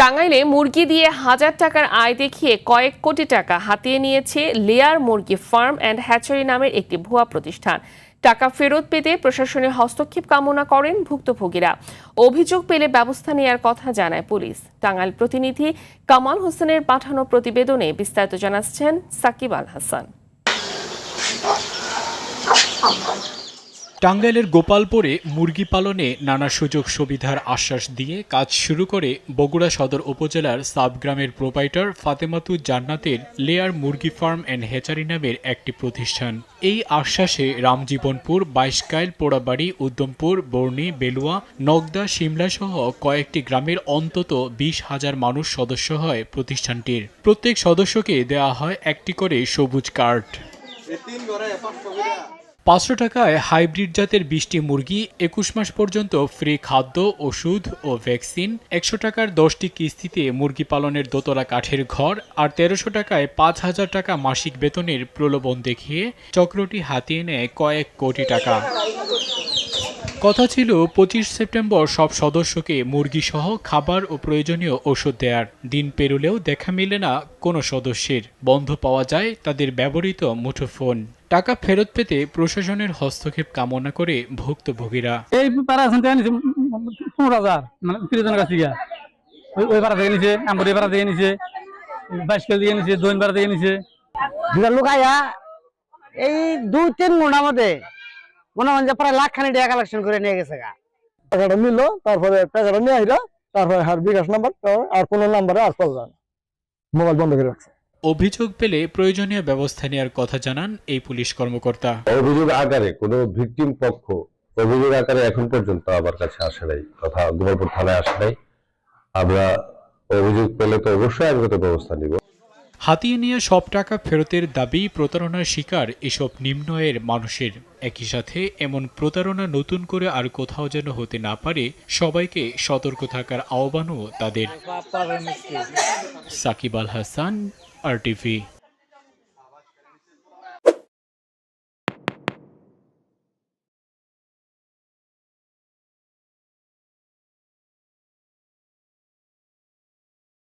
টাঙ্গাইলে মুরগি দিয়ে হাজার টাকার আয় দেখিয়ে কয়েক কোটি টাকা হাতিয়ে নিয়েছে লেয়ার মুরগি ফার্ম অ্যান্ড হ্যাচারি নামের একটি ভুয়া প্রতিষ্ঠান। টাকা ফেরত পেতে প্রশাসনের হস্তক্ষেপ কামনা করেন ভুক্তভোগীরা। অভিযোগ পেলে ব্যবস্থা নেওয়ার কথা জানায় পুলিশ। টাঙ্গাইল প্রতিনিধি কামাল হোসেনের পাঠানো প্রতিবেদনে বিস্তারিত জানাচ্ছেন সাকিব আল হাসান। টাঙ্গাইলের গোপালপুরে মুরগি পালনে নানা সুযোগ সুবিধার আশ্বাস দিয়ে কাজ শুরু করে বগুড়া সদর উপজেলার সাবগ্রামের প্রোপাইটার ফাতেমাতু জান্নাতের লেয়ার মুরগি ফার্ম অ্যান্ড হেচারি নামের একটি প্রতিষ্ঠান। এই আশ্বাসে রামজীবনপুর, বাইশকাইল, পোড়াবাড়ি, উদ্যমপুর, বর্ণি, বেলুয়া, নগদা সিমলা সহ কয়েকটি গ্রামের অন্তত বিশ হাজার মানুষ সদস্য হয় প্রতিষ্ঠানটির। প্রত্যেক সদস্যকে দেওয়া হয় একটি করে সবুজ কার্ড। পাঁচশো টাকায় হাইব্রিড জাতের বিশটি মুরগি একুশ মাস পর্যন্ত ফ্রি খাদ্য, ওষুধ ও ভ্যাকসিন, একশো টাকার দশটি কিস্তিতে মুরগি পালনের দোতলা কাঠের ঘর আর তেরোশো টাকায় পাঁচ হাজার টাকা মাসিক বেতনের প্রলোভন দেখিয়ে চক্রটি হাতিয়ে নেয় কয়েক কোটি টাকা। কথা ছিল পঁচিশ সেপ্টেম্বর সব সদস্যকে মুরগি সহ খাবার ও প্রয়োজনীয় ওষুধ দেওয়ার দিন পেরুলেও দেখা মিলে না কোনো সদস্যের। বন্ধ পাওয়া যায় তাদের ব্যবহৃত মুঠোফোন। টাকা ফেরত পেতে প্রশাসনের হস্তক্ষেপ কামনা করে ভুক্তভোগীরা। এই পাড়া আছে থেকে নিছে পনেরো হাজার মানে প্রিয়জনের কাছে গিয়া। ওই ওই পাড়া থেকে নিছে আমরি পাড়া থেকে নিছে বাইশকাল থেকে নিছে দৈন পাড়া থেকে নিছে। দুটা লোক আয়া এই দুই তিন ঘণ্টার মধ্যে মনে হয় যে প্রায় লাখ খানি টাকা কালেকশন করে নিয়ে গেছে গা। টাকাটা নিল তারপরে টাকাটা নিয়ে আইরা তারপরে আর বিকাশ নাম্বার আর কোনো নাম্বারে আর পাওয়া যায় মোবাইল বন্ধ করে রাখছে। অভিযোগ পেলে প্রয়োজনীয় ব্যবস্থা নেওয়ার কথা জানান এই পুলিশ কর্মকর্তা। অভিযোগ আকারে কোনো ভিকটিম পক্ষ অভিযোগ আকারে এখন পর্যন্ত আমার কাছে আসে নাই কথা গোপালপুর থানায় আসে নাই। আমরা অভিযোগ পেলে তো অবশ্যই আইনগত ব্যবস্থা নিব। হাতিয়ে নিয়ে সব টাকা ফেরতের দাবি প্রতারণার শিকার এসব নিম্ন আয়ের মানুষের। একই সাথে এমন প্রতারণা নতুন করে আর কোথাও যেন হতে না পারে, সবাইকে সতর্ক থাকার আহ্বানও তাদের। সাকিব আল হাসান, আর